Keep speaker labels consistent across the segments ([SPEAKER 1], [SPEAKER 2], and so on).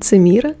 [SPEAKER 1] Це Міра.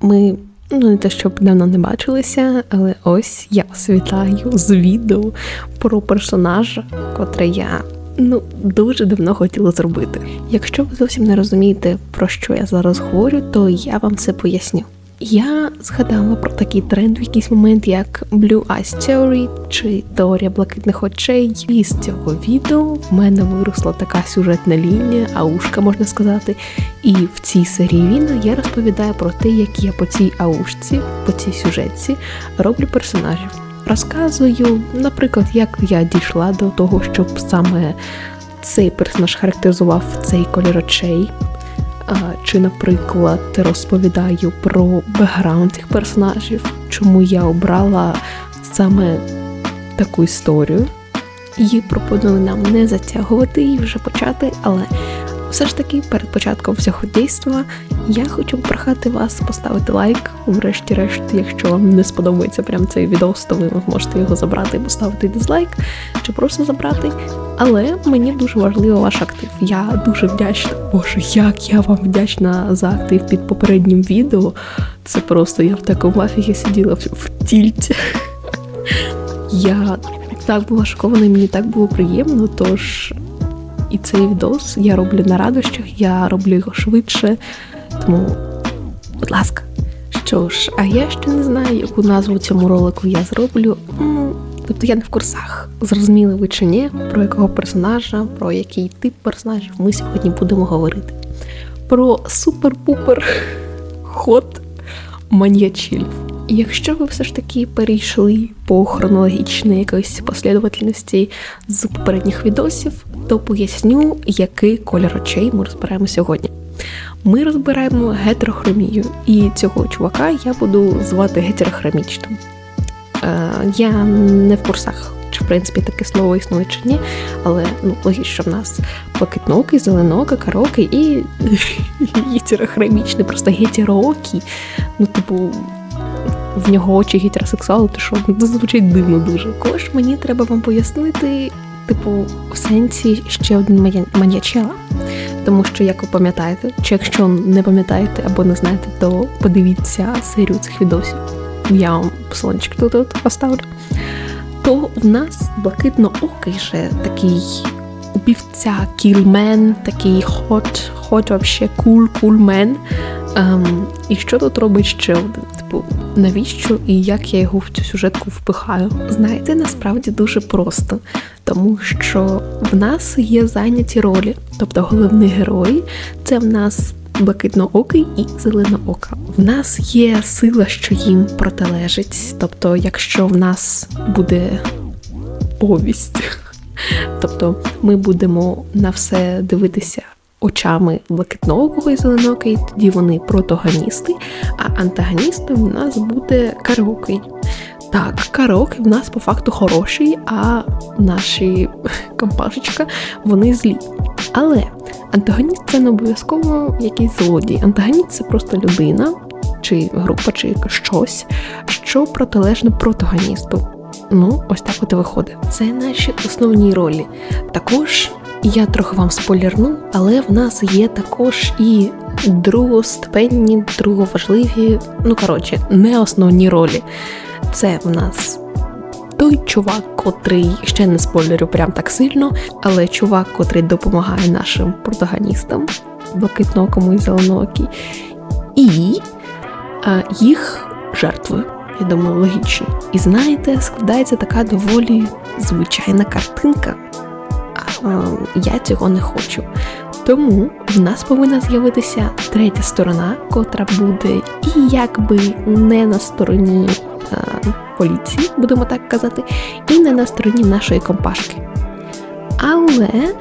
[SPEAKER 1] Ми ну не те, щоб давно не бачилися, але ось я вас вітаю з відео про персонажа, котре я ну дуже давно хотіла зробити. Якщо ви зовсім не розумієте, про що я зараз говорю, то я вам це поясню. Я згадала про такий тренд в якийсь момент, як Blue Eyes Theory чи теорія блакитних очей. І з цього відео в мене виросла така сюжетна лінія, аушка можна сказати. І в цій серії відео я розповідаю про те, як я по цій аушці, по цій сюжетці роблю персонажів. Розказую, наприклад, як я дійшла до того, щоб саме цей персонаж характеризував цей колір очей. Чи, наприклад, розповідаю про бекграунд цих персонажів, чому я обрала саме таку історію. І пропоную нам не затягувати і вже почати, але все ж таки перед початком всього дійства я хочу попрохати вас поставити лайк. Врешті-решт, якщо вам не сподобається прям цей відос, то ви можете його забрати і поставити дизлайк, чи просто забрати. Але мені дуже важливо ваш актив. Я дуже вдячна. Боже, як я вам вдячна за актив під попереднім відео. Це просто я в такому афігі сиділа в, тільті. Я так була шокована, і мені так було приємно, тож і цей відос я роблю на радощах, я роблю його швидше. Тому, будь ласка, що ж, а я ще не знаю, яку назву цьому ролику я зроблю. Тобто я не в курсах, зрозуміли ви чи ні, про якого персонажа, про який тип персонажів ми сьогодні будемо говорити. Про супер-пупер ход маньячілів. Якщо ви все ж таки перейшли по хронологічній якоїсь послідовательності з попередніх відосів, то поясню, який колір очей ми розбираємо сьогодні. Ми розбираємо гетерохромію, і цього чувака я буду звати гетерохромічним. Е, я не в курсах, чи в принципі таке слово існує чи ні, але ну, логічно, в нас блакитнокий, зеленокий, карокий і гетерохромічний, просто гетероокий. Ну, типу, в нього очі гетеросексуали, то що це звучить дивно дуже. Також мені треба вам пояснити, типу, в сенсі ще один маньячела. Тому що, як ви пам'ятаєте, чи якщо не пам'ятаєте або не знаєте, то подивіться серію цих відосів. Я вам посиланчик тут, тут поставлю. То в нас блакитно-окий ще такий убівця, кілмен, такий хот, хот вообще кул, кульмен. Ем, І що тут робить ще один? Типу, навіщо і як я його в цю сюжетку впихаю? Знаєте, насправді дуже просто, тому що в нас є зайняті ролі, тобто головний герой це в нас блакитноокий і зеленоока. В нас є сила, що їм протилежить. Тобто, якщо в нас буде повість, тобто ми будемо на все дивитися очами блакитноокого і зеленоокий, тоді вони протагоністи, а антагоністом в нас буде караокий. Так, караоке в нас по факту хороший, а наші компашечка вони злі. Але антагоніст це не обов'язково якийсь злодій. Антагоніст це просто людина, чи група, чи щось, що протилежне протагоністу. Ну, ось так от і виходить. Це наші основні ролі. Також я трохи вам спойлерну, але в нас є також і другостепенні, друговажливі, ну коротше, не основні ролі. Це в нас той чувак, котрий ще не спойлерю прям так сильно, але чувак, котрий допомагає нашим протагоністам, блакитнокому і зеленокій, і а, їх жертви. Я думаю, логічно. І знаєте, складається така доволі звичайна картинка. А, я цього не хочу. Тому в нас повинна з'явитися третя сторона, котра буде і якби не на стороні а, поліції, будемо так казати, і не на стороні нашої компашки. Але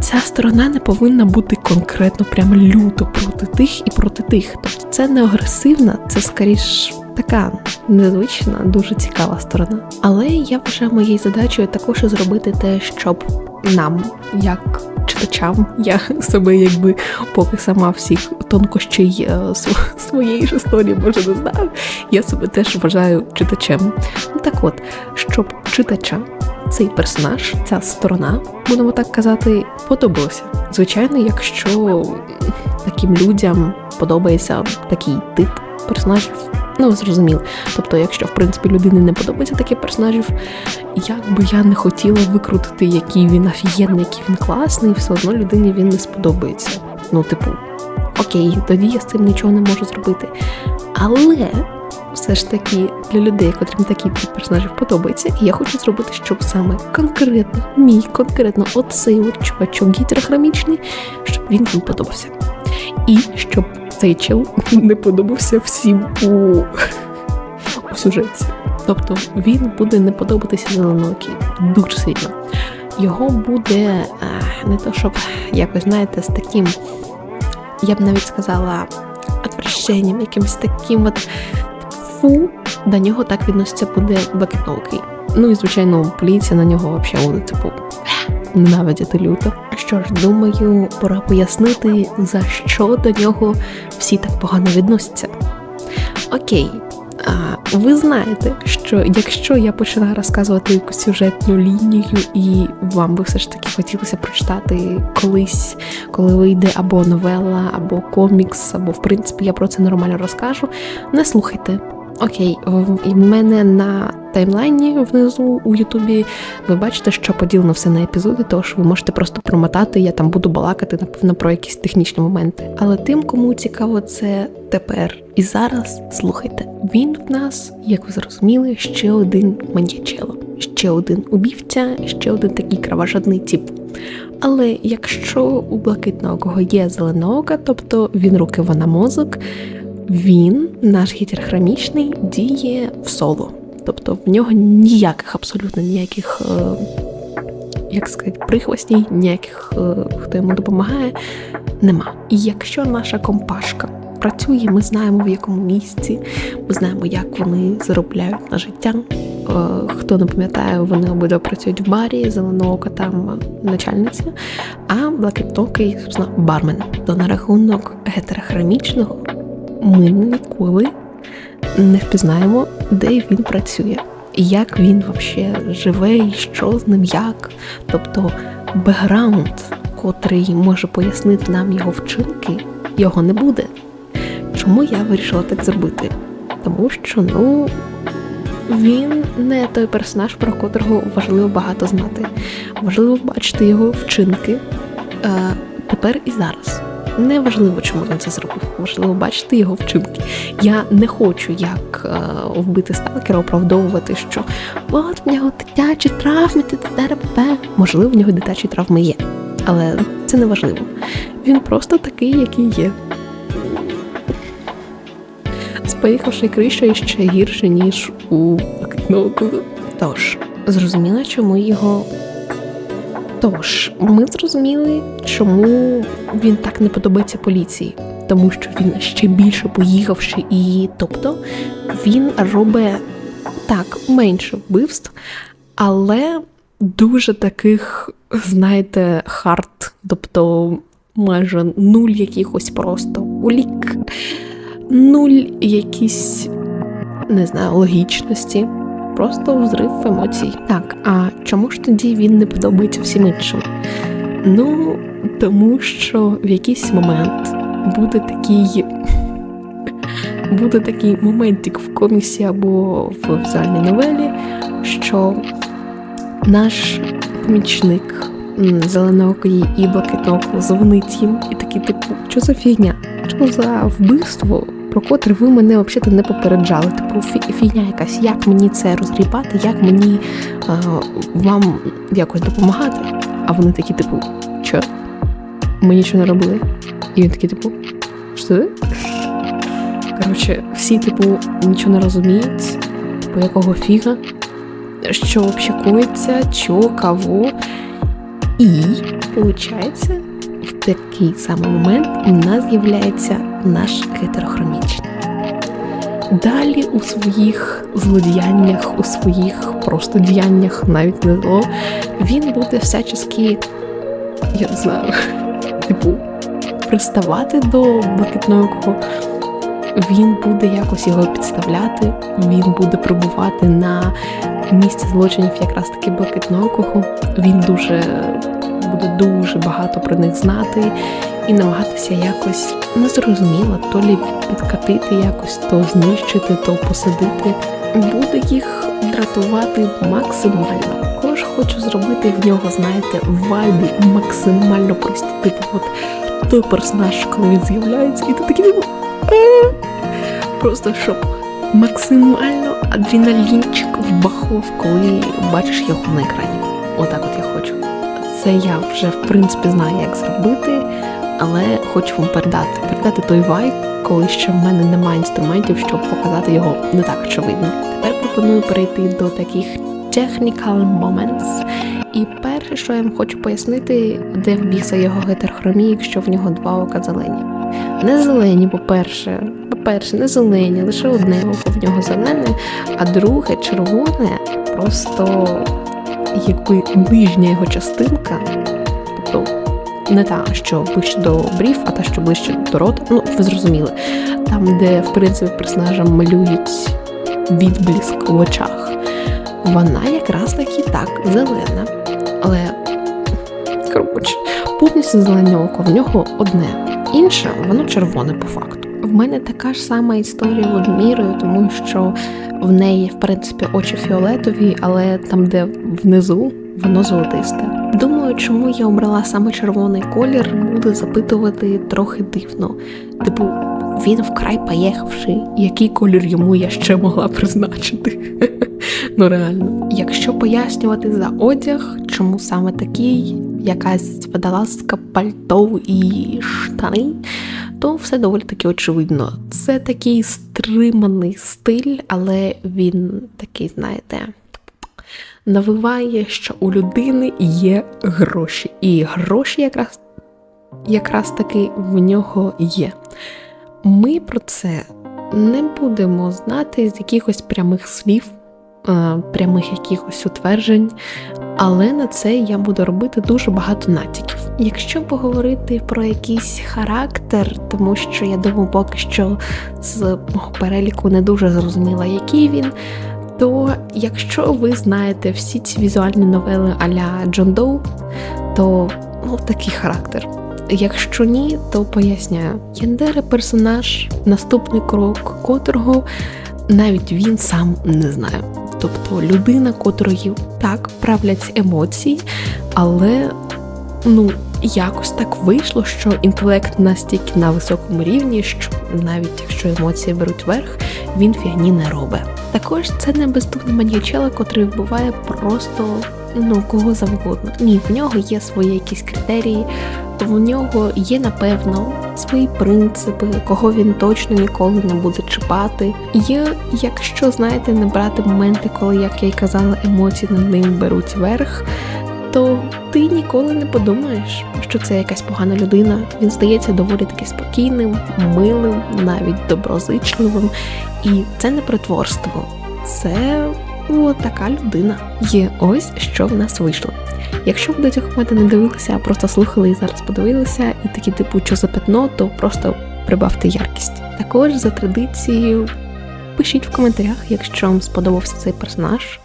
[SPEAKER 1] ця сторона не повинна бути конкретно прямо люто проти тих і проти тих. Тобто це не агресивна, це скоріш така незвична, дуже цікава сторона. Але я вважаю моєю задачею також зробити те, щоб нам, як читачам, я себе якби поки сама всіх тонкощей е, своєї ж історії, може не знаю. Я себе теж вважаю читачем. Ну так от, щоб читачам цей персонаж, ця сторона, будемо так казати, подобався. Звичайно, якщо таким людям подобається такий тип персонажів. Ну, ви зрозуміли. Тобто, якщо в принципі людині не подобається таких персонажів, як би я не хотіла викрутити, який він офігенний, який він класний, все одно людині він не сподобається. Ну, типу, окей, тоді я з цим нічого не можу зробити. Але все ж таки для людей, котрим такий тип персонажів подобається, і я хочу зробити, щоб саме конкретно, мій конкретно оцей от чувачок гітерохромічний, щоб він їм подобався. І щоб цей чел не подобався всім у, у сюжеті. Тобто він буде не подобатися зеленокій дуже сильно. Його буде не то, щоб якось, знаєте, з таким, я б навіть сказала, отвращенням, якимось таким от фу, до нього так відноситься буде Бекетовкий. Ну і звичайно, поліція на нього взагалі буде типу ненавидіти люто. Що ж, думаю, пора пояснити, за що до нього всі так погано відносяться. Окей, а, ви знаєте, що якщо я починаю розказувати якусь сюжетну лінію, і вам би все ж таки хотілося прочитати колись, коли вийде або новела, або комікс, або в принципі я про це нормально розкажу, не слухайте. Окей, в мене на таймлайні внизу у Ютубі ви бачите, що поділено все на епізоди, тож ви можете просто промотати, я там буду балакати, напевно, про якісь технічні моменти. Але тим, кому цікаво це тепер і зараз, слухайте, він в нас, як ви зрозуміли, ще один маньячело, ще один убівця, ще один такий кровожадний тип. Але якщо у блакитного є зеленоока, тобто він руки вона мозок. Він, наш гітерхромічний, діє в соло. Тобто в нього ніяких, абсолютно ніяких, е, як сказати, прихвостей, ніяких, е, хто йому допомагає, нема. І якщо наша компашка працює, ми знаємо в якому місці, ми знаємо, як вони заробляють на життя. Е, хто не пам'ятає, вони обидва працюють в барі, зеленоока там начальниця, а блакитокий, собственно, бармен. То на рахунок гетерохромічного ми ніколи не впізнаємо, де він працює, як він взагалі живе, і що з ним як. Тобто бекграунд, котрий може пояснити нам його вчинки, його не буде. Чому я вирішила так зробити? Тому що, ну, він не той персонаж, про котрого важливо багато знати. Важливо бачити його вчинки е, тепер і зараз. Не важливо, чому він це зробив. Важливо бачити його вчинки. Я не хочу, як е, вбити сталкера, оправдовувати, що от в нього дитячі травми, т-т-т-т-т. можливо, в нього дитячі травми є. Але це не важливо. Він просто такий, який є. З поїхавши кришею ще гірше, ніж у. Тож, зрозуміло, чому його Тож, ми зрозуміли, чому він так не подобається поліції, тому що він ще більше поїхавши, і тобто він робить так менше вбивств, але дуже таких, знаєте, хард, тобто майже нуль якихось просто улік, нуль якісь, не знаю, логічності просто взрив емоцій. Так, а чому ж тоді він не подобається всім іншим? Ну, тому що в якийсь момент буде такий. Буде такий моментик в коміксі або в візуальній новелі, що наш помічник зеленоокий і блакитноокого дзвонить їм і такий, типу, що за фігня? Що за вбивство? Про котре ви мене взагалі не попереджали. Типу фігня якась, як мені це розгрібати, як мені а, вам якось допомагати. А вони такі, типу, що? Ми нічого не робили. І він такий, типу, що? Коротше, всі, типу, нічого не розуміють, по якого фіга, що общакується, чого, кого. І, виходить, в такий самий момент у нас з'являється наш гетерохромічний. Далі у своїх злодіяннях, у своїх просто діяннях, навіть не зло, він буде всячески, я не знаю, типу, приставати до блакитного. Він буде якось його підставляти, він буде пробувати на місці злочинів якраз таки блакитного. Він дуже буде дуже багато про них знати, і намагатися якось незрозуміло, то лі підкатити якось, то знищити, то посадити. Буду їх дратувати максимально. Також хочу зробити в нього, знаєте, вайби максимально прості. Типу, от той персонаж, коли він з'являється, і ти такий типу. Просто щоб максимально адреналінчик вбахов, коли бачиш його на екрані. Отак от я хочу. Це я вже в принципі знаю, як зробити, але хочу вам передати передати той вайб, коли ще в мене немає інструментів, щоб показати його не так очевидно. Тепер пропоную перейти до таких technical moments. І перше, що я вам хочу пояснити, де в біса його гетерохромія, якщо в нього два ока зелені. Не зелені, по-перше, по-перше, не зелені, лише одне око в нього зелене, а друге червоне, просто якби нижня його частинка, тобто не та, що ближче до брів, а та, що ближче до рота. Ну, ви зрозуміли, там, де в принципі персонажам малюють відблиск в очах. Вона якраз таки так зелена. Але коротше, повністю зелене око в нього одне. Інше, воно червоне по факту. В мене така ж сама історія з мірою, тому що в неї, в принципі, очі фіолетові, але там, де внизу, воно золотисте. Думаю, чому я обрала саме червоний колір, буде запитувати трохи дивно. Типу, він вкрай поїхавши, який колір йому я ще могла призначити. Ну реально, якщо пояснювати за одяг, чому саме такий, якась водолазка, пальто і штани, то все доволі таки очевидно. Це такий стриманий стиль, але він такий, знаєте, навиває, що у людини є гроші. І гроші якраз якраз таки в нього є. Ми про це не будемо знати з якихось прямих слів. Е, прямих якихось утверджень, але на це я буду робити дуже багато натяків. Якщо поговорити про якийсь характер, тому що я думаю, поки що з переліку не дуже зрозуміла, який він. То якщо ви знаєте всі ці візуальні новели а-ля Джон Доу, то ну, такий характер. Якщо ні, то поясняю. Яндера персонаж, наступний крок котрого навіть він сам не знає. Тобто людина, котрою так правлять емоції, але ну, якось так вийшло, що інтелект настільки на високому рівні, що навіть якщо емоції беруть верх, він фігні не робить. Також це не бездумний маньячела, котрий вбиває просто ну кого завгодно. Ні, в нього є свої якісь критерії, в нього є напевно свої принципи, кого він точно ніколи не буде чіпати. Є, якщо знаєте, не брати моменти, коли, як я й казала, емоції над ним беруть верх. То ти ніколи не подумаєш, що це якась погана людина. Він здається доволі таки спокійним, милим, навіть доброзичливим. І це не притворство, це така людина. Є ось що в нас вийшло. Якщо ви до цього мене не дивилися, а просто слухали і зараз подивилися, і такі типу, що за пятно, то просто прибавте яркість. Також за традицією пишіть в коментарях, якщо вам сподобався цей персонаж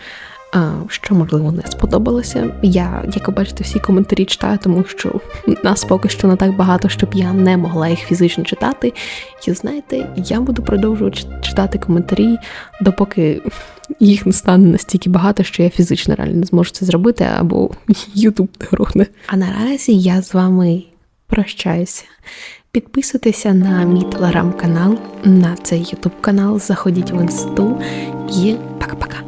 [SPEAKER 1] що можливо не сподобалося. Я, як ви бачите, всі коментарі читаю, тому що нас поки що не так багато, щоб я не могла їх фізично читати. І знаєте, я буду продовжувати читати коментарі, допоки їх не стане настільки багато, що я фізично реально не зможу це зробити, або Ютуб не грохне. А наразі я з вами прощаюся. Підписуйтеся на мій телеграм-канал, на цей ютуб канал, заходіть в інсту і пока-пока.